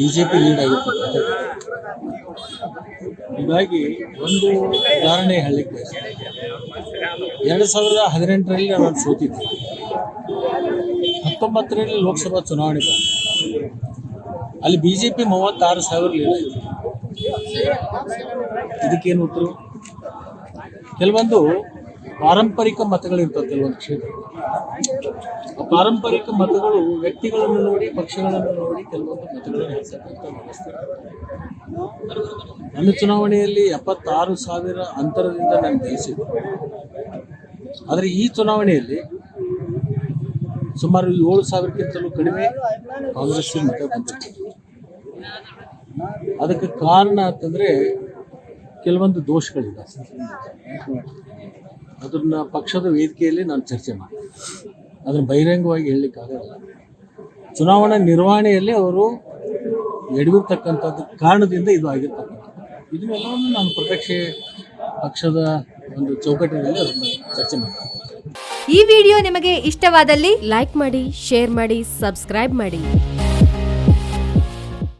B J P lead ಆಗಿರ್ತಕ್ಕಂಥ ಹೀಗಾಗಿ ಒಂದು ಉದಾಹರಣೆ ಹೇಳಲಿಕ್ಕೆ ಎರಡು ಸಾವಿರದ ಹದಿನೆಂಟರಲ್ಲಿ ನಾನು ಸೋತಿದ್ದೆ. ಹತ್ತೊಂಬತ್ತರಲ್ಲಿ ಲೋಕಸಭಾ ಚುನಾವಣೆ ಬಂತು. ಅಲ್ಲಿ ಬಿ ಜೆ ಪಿ ಮೂವತ್ತಾರು ಸಾವಿರ ಲೀಡ್ ಆಯಿತು. ಇದಕ್ಕೇನು ಉತ್ತರ? ಕೆಲವೊಂದು ಪಾರಂಪರಿಕ ಮತಗಳಿರ್ತವೆ ಕೆಲವೊಂದು ಕ್ಷೇತ್ರ ಪಾರಂಪರಿಕ ಮತಗಳು ವ್ಯಕ್ತಿಗಳನ್ನು ನೋಡಿ, ಪಕ್ಷಗಳನ್ನು ನೋಡಿ ಕೆಲವೊಂದು ಮತಗಳನ್ನು ವ್ಯವಸ್ಥೆ. ನನ್ನ ಚುನಾವಣೆಯಲ್ಲಿ ಎಪ್ಪತ್ತಾರು ಸಾವಿರ ಅಂತರದಿಂದ ನಾನು ಗೆಲ್ಲಿಸಿದ್ದೆ ಆದರೆ ಈ ಚುನಾವಣೆಯಲ್ಲಿ ಸುಮಾರು ಏಳು ಸಾವಿರಕ್ಕಿಂತಲೂ ಕಡಿಮೆ ಕಾಂಗ್ರೆಸ್ ಮತ ಬಂದಿತ್ತು ಅದಕ್ಕೆ ಕಾರಣ ಅಂತಂದರೆ ಕೆಲವೊಂದು ದೋಷಗಳಿದೆ ಅದನ್ನ ಪಕ್ಷದ ವೇದಿಕೆಯಲ್ಲಿ ನಾನು ಚರ್ಚೆ ಮಾಡಿ ಅದನ್ನು ಬಹಿರಂಗವಾಗಿ ಹೇಳಲಿಕ್ಕಾಗಲ್ಲ. ಚುನಾವಣಾ ನಿರ್ವಹಣೆಯಲ್ಲಿ ಅವರು ಎಡವಿರ್ತಕ್ಕಂಥದ್ದು ಕಾರಣದಿಂದ ಇದು ಆಗಿರ್ತಕ್ಕಂಥದ್ದು. ಇದನ್ನೆಲ್ಲವನ್ನು ನಾನು ಪ್ರತ್ಯಕ್ಷ ಪಕ್ಷದ ಒಂದು ಚೌಕಟ್ಟಿನಲ್ಲಿ ಅದನ್ನು ಚರ್ಚೆ ಮಾಡ್ತೀನಿ. ಈ ವಿಡಿಯೋ ನಿಮಗೆ ಇಷ್ಟವಾದಲ್ಲಿ ಲೈಕ್ ಮಾಡಿ, ಶೇರ್ ಮಾಡಿ, ಸಬ್ಸ್ಕ್ರೈಬ್ ಮಾಡಿ.